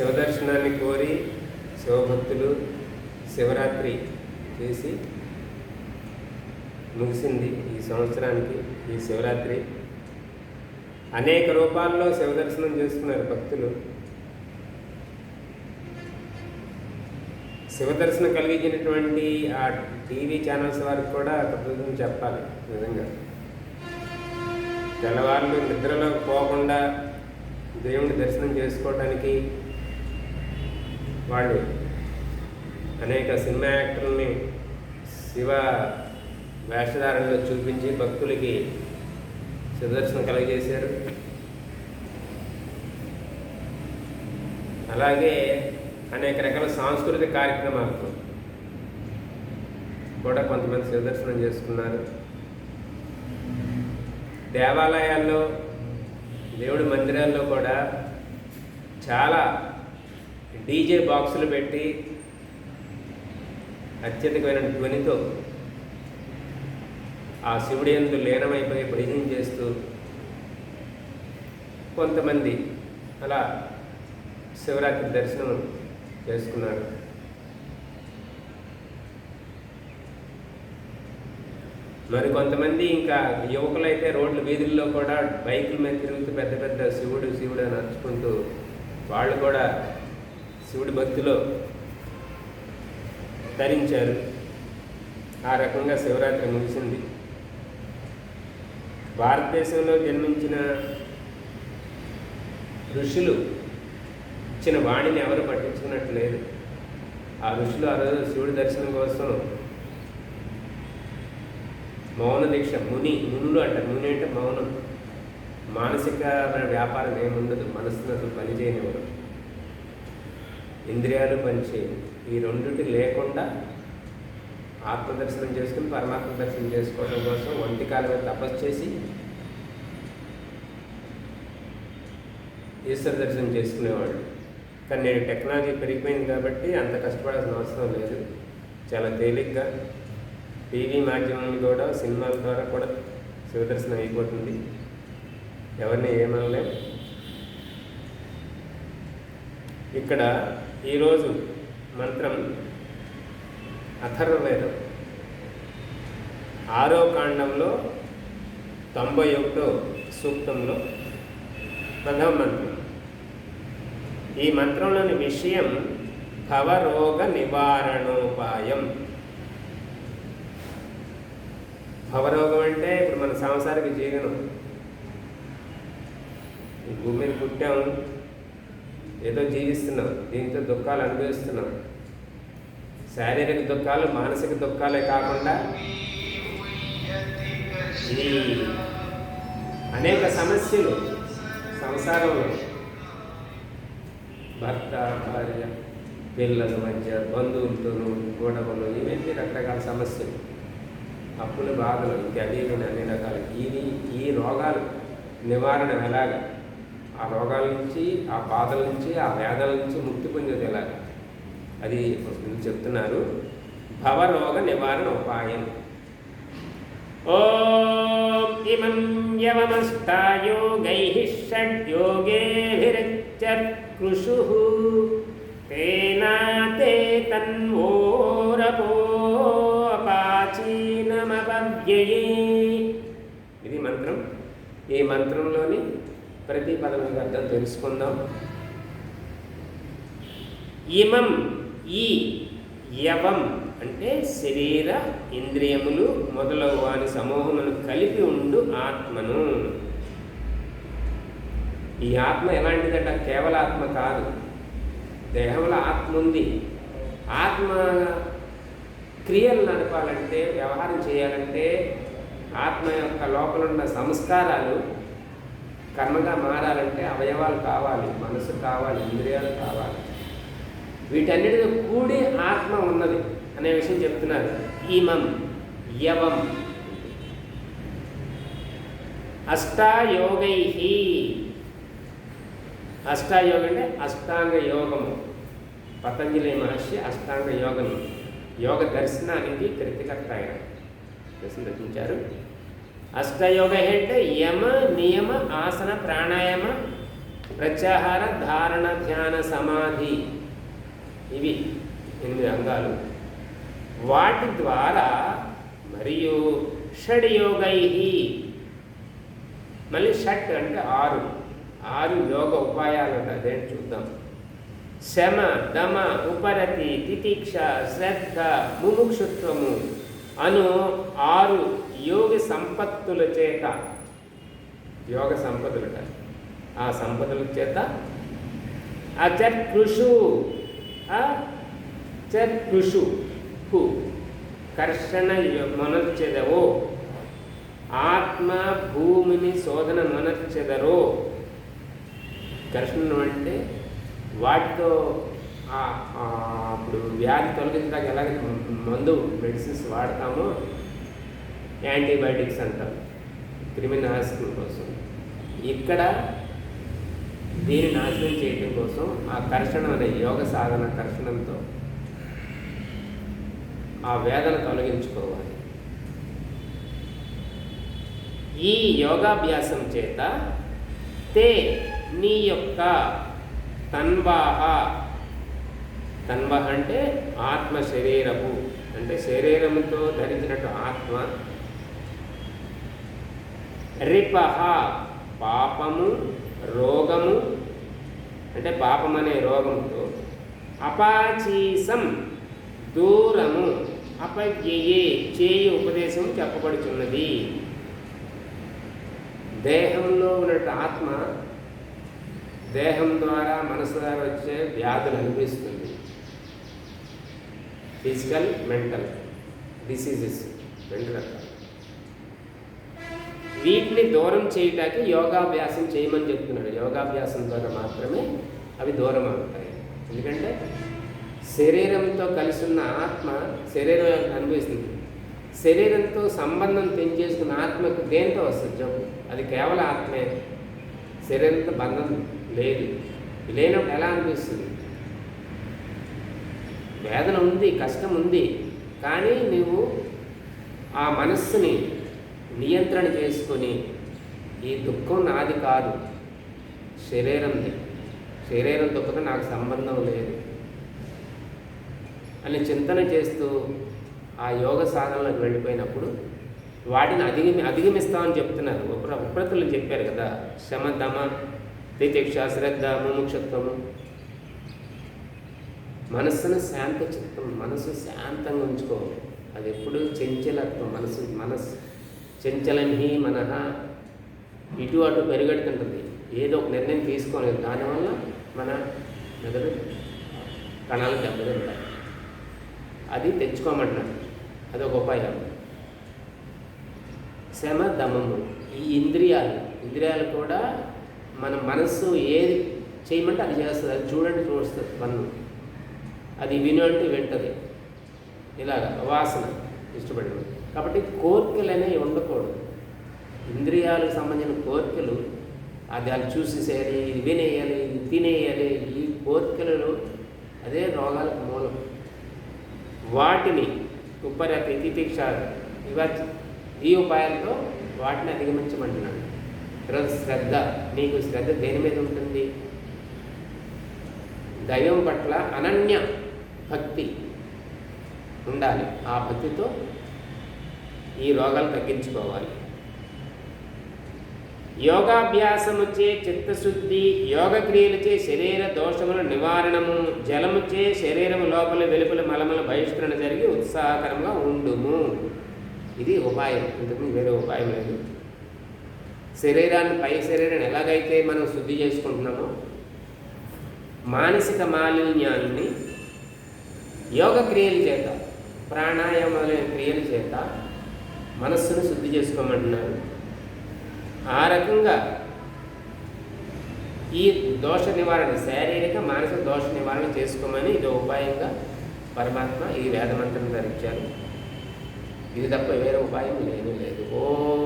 శివదర్శనాన్ని కోరి శివభక్తులు శివరాత్రి చేసి ముగిసింది ఈ సంవత్సరానికి ఈ శివరాత్రి. అనేక రూపాల్లో శివదర్శనం చేసుకున్నారు భక్తులు. శివదర్శనం కలిగించినటువంటి ఆ టీవీ ఛానల్స్ వారికి కూడా కృతజ్ఞతలు చెప్పాలి నిజంగా. తెల్లవారులు నిద్రలో పోకుండా దేవుని దర్శనం చేసుకోవడానికి వాళ్ళు అనేక సినిమా యాక్టర్ని శివ వేషధారణలో చూపించి భక్తులకి సుదర్శనం కలగజేశారు. అలాగే అనేక రకాల సాంస్కృతిక కార్యక్రమాలతో కూడా కొంతమంది సుదర్శనం చేసుకున్నారు. దేవాలయాల్లో దేవుడి మందిరాల్లో కూడా చాలా డీజే బాక్సులు పెట్టి అత్యధికమైన ధ్వనితో ఆ శివుడి ఎందు లీనమైపోయి భజన చేస్తూ కొంతమంది అలా శివరాత్రి దర్శనం చేసుకున్నారు. మరి కొంతమంది ఇంకా యువకులైతే రోడ్ల వీధుల్లో కూడా బైకుల మీద తిరుగుతూ పెద్ద పెద్ద శివుడు శివుడు అని నడుచుకుంటూ వాళ్ళు కూడా శివుడి భక్తిలో ధరించారు ఆ రకంగా శివరాత్రి ముగిసింది. భారతదేశంలో జన్మించిన ఋషులు ఇచ్చిన వాణిని ఎవరు పట్టించుకున్నట్టు లేదు. ఆ ఋషులు ఆ రోజు శివుడి దర్శనం కోసం మౌన దీక్ష ముని మునులు అంటారు. ముని అంటే మౌనం. మానసిక వ్యాపారం ఏముండదు. మనసును అసలు పనిచేయనివ్వరు ఇంద్రియాలు పనిచేయవు. ఈ రెండింటి లేకుండా ఆత్మదర్శనం చేసుకుని పరమాత్మ దర్శనం చేసుకోవడం కోసం ఒంటి కాలం తపస్సు చేసి ఈశ్వర దర్శనం చేసుకునేవాడు కానీ నేను టెక్నాలజీ పెరిగిపోయింది కాబట్టి అంత కష్టపడాల్సిన అవసరం లేదు. చాలా తేలిగ్గా టీవీ మాధ్యమం కూడా సినిమాల ద్వారా కూడా శివదర్శనం అయిపోతుంది. ఎవరిని ఏమనలేం. ఇక్కడ ఈరోజు మంత్రం అథర్వవేదం. ఆరో కాండంలో తొంభై ఒకటో సూక్తంలో ప్రథమ మంత్రం. ఈ మంత్రంలోని విషయం భవరోగ నివారణోపాయం. భవరోగం అంటే ఇప్పుడు మన సంసారిక జీవనం ఈ భూమి ఏదో జీవిస్తున్నాం దీంతో దుఃఖాలు అనుభవిస్తున్నాం శారీరక దుఃఖాలు మానసిక దుఃఖాలే కాకుండా అనేక సమస్యలు సంసారంలో. భర్త భార్య పిల్లల మధ్య బంధువులతోనూ గొడవలు ఇవన్నీ రకరకాల సమస్యలు. అప్పుల బాధలు ఇంకా అవి అన్ని రకాలు. ఇవి ఈ రోగాలు నివారణ ఎలాగ? ఆ రోగాల నుంచి ఆ బాధల నుంచి ఆ వేదల నుంచి ముక్తి పొందేది ఎలాగ? అది చెప్తున్నారు. భవరోగ నివారణ ఉపాయం. ఓం ఇమం యవమస్తాయోగైః షడ్యోగేభిరచ్చకృషుః తేనాతే తన్వోరపోపాచీనమపవ్యయే ఇది మంత్రం. ఈ మంత్రంలోని ప్రతి పదం యొక్క అర్థం తెలుసుకుందాం. ఇమం ఈ యవం అంటే శరీర ఇంద్రియములు మొదలగు వారి సమూహమును కలిపి ఉండు ఆత్మను. ఈ ఆత్మ ఎలాంటిదట? కేవల ఆత్మ కాదు. దేహంలో ఆత్మ ఉంది. ఆత్మ క్రియలు నడపాలంటే వ్యవహారం చేయాలంటే ఆత్మ యొక్క లోపల ఉన్న సంస్కారాలు కర్మగా మారాలంటే అవయవాలు కావాలి మనసు కావాలి ఇంద్రియాలు కావాలి. వీటన్నిటితో కూడి ఆత్మ ఉన్నది అనే విషయం చెప్తున్నారు. ఈమం యవం. అష్టాయోగై. అష్టాయోగం అంటే అష్టాంగ యోగము. పతంజలి మహర్షి అష్టాంగ యోగం. యోగ దర్శనానికి కృతికర్త ఆయన. దర్శనం రచించారు. అష్టయోగ అంటే యమ నియమ ఆసన ప్రాణాయామ ప్రత్యాహార ధారణ ధ్యాన సమాధి ఇవి ఎనిమిది అంగాలు. వాటి ద్వారా మరియు షడ్యోగై. మళ్ళీ షట్ అంటే ఆరు. ఆరు యోగ ఉపాయాలు ఉంటాయి. చూద్దాం. శమ దమ ఉపరతి తితిక్ష శ్రద్ధ ముముక్షుత్వము. అను ఆరు యోగ సంపత్తుల చేత. యోగ సంపదలుట ఆ సంపదల చేత అచర్కృషు అచర్కృషు కు కర్షణ మొనర్చెదవో. ఆత్మ భూమిని శోధన మొనర్చెదరో. కర్షణ అంటే వాటితో అప్పుడు వ్యాధి తొలగించడానికి ఎలాగైతే మందు మెడిసిన్స్ వాడతామో యాంటీబయాటిక్స్ అంటారు. క్రిమినాశనం కోసం. ఇక్కడ దీన్ని నాశనం చేయడం కోసం ఆ కర్షణ అనే యోగ సాధన కర్షణంతో ఆ వేదన తొలగించుకోవాలి. ఈ యోగాభ్యాసం చేత తే నీ యొక్క తన్వాహ తన్వాహ అంటే ఆత్మ శరీరము. అంటే శరీరముతో ధరించినట్టు ఆత్మ. రిపహ పాపము రోగము. అంటే పాపం అనే రోగంతో అపాచీసం దూరము. అపయ్యే చేయి ఉపదేశం చెప్పబడుచున్నది. దేహంలో ఉన్నట్టు ఆత్మ దేహం ద్వారా మనసు ద్వారా వచ్చే వ్యాధులు అనిపిస్తుంది. ఫిజికల్ మెంటల్ డిసీజెస్ రెండు రకాలు. వీటిని దూరం చేయటానికి యోగాభ్యాసం చేయమని చెప్తున్నాడు. యోగాభ్యాసం ద్వారా మాత్రమే అవి దూరం అవుతాయి. ఎందుకంటే శరీరంతో కలిసి ఉన్న ఆత్మ శరీరం అనుభవిస్తుంది. శరీరంతో సంబంధం తెంచేసుకున్న ఆత్మకు దేంతో వస్తుంది జబ్బు అది కేవలం ఆత్మే. శరీరంతో బంధం లేదు. లేనప్పుడు ఎలా అనిపిస్తుంది? వేదన ఉంది కష్టం ఉంది కానీ నువ్వు ఆ మనస్సుని నియంత్రణ చేసుకొని ఈ దుఃఖం నాది కాదు శరీరంది. శరీరం దుఃఖంతో నాకు సంబంధం లేదు అని చింతన చేస్తూ ఆ యోగ సాధనలోకి వెళ్ళిపోయినప్పుడు వాటిని అధిగమి అధిగమిస్తామని చెప్తున్నారు. ఉప ఉపరతులు చెప్పారు కదా. శమ దమ తితిక్ష శ్రద్ధ ముముక్షత్వము. మనస్సును శాంత చిత్తం మనసు శాంతంగా ఉంచుకో. అది ఎప్పుడు చెంచలత్వం మనసు మనస్సు చెంచలని మనహ. ఇటు అటు పెరుగెడుతుంటుంది. ఏదో ఒక నిర్ణయం తీసుకోలేదు. దానివల్ల మన మెదడు కణాలు దెబ్బతింటాయి. అది తెచ్చుకోమంటున్నాడు. అది ఒక ఉపాయం. శమ దమము. ఈ ఇంద్రియాలు ఇంద్రియాలు కూడా మన మనస్సు ఏది చేయమంటే అది చేస్తుంది. అది చూడండి చూస్తుంది. మనం అది విను వింటది ఇలాగ వాసన ఇష్టపడి కాబట్టి కోరికలు అనేవి ఉండకూడదు ఇంద్రియాలకు సంబంధించిన కోరికలు అది అది చూసేసేయాలి ఇది వినేయాలి ఇది తినేయాలి ఈ కోరికలలో అదే రోగాలకు మూలం. వాటిని ఉపరతి తితిక్ష ఇవ ఈ ఉపాయాలతో వాటిని అధిగమించమంటున్నాడు. తర్వాత శ్రద్ధ నీకు శ్రద్ధ దేని మీద ఉంటుంది? దైవం పట్ల అనన్య భక్తి ఉండాలి. ఆ భక్తితో ఈ రోగాలు తగ్గించుకోవాలి. యోగాభ్యాసముచే చిత్తశుద్ధి యోగ క్రియలచే శరీర దోషముల నివారణము జలముచే శరీరము లోపల వెలుపల మలముల బహిష్కరణ జరిగి ఉత్సాహకరంగా ఉండుము. ఇది ఉపాయం. ఇంతకు వేరే ఉపాయం లేదు. శరీరాన్ని పై శరీరాన్ని ఎలాగైతే మనం శుద్ధి చేసుకుంటున్నామో మానసిక మాలిన్యాన్ని యోగ క్రియలు చేత ప్రాణాయామాలైన క్రియలు చేత మనస్సును శుద్ధి చేసుకోమంటున్నారు. ఆ రకంగా ఈ దోష నివారణ శారీరక మానసిక దోష నివారణ చేసుకోమని ఇది ఉపాయంగా పరమాత్మ ఈ వేదమంత్రం ధరించారు. ఇది తప్ప వేరే ఉపాయం లేదు లేదు. ఓ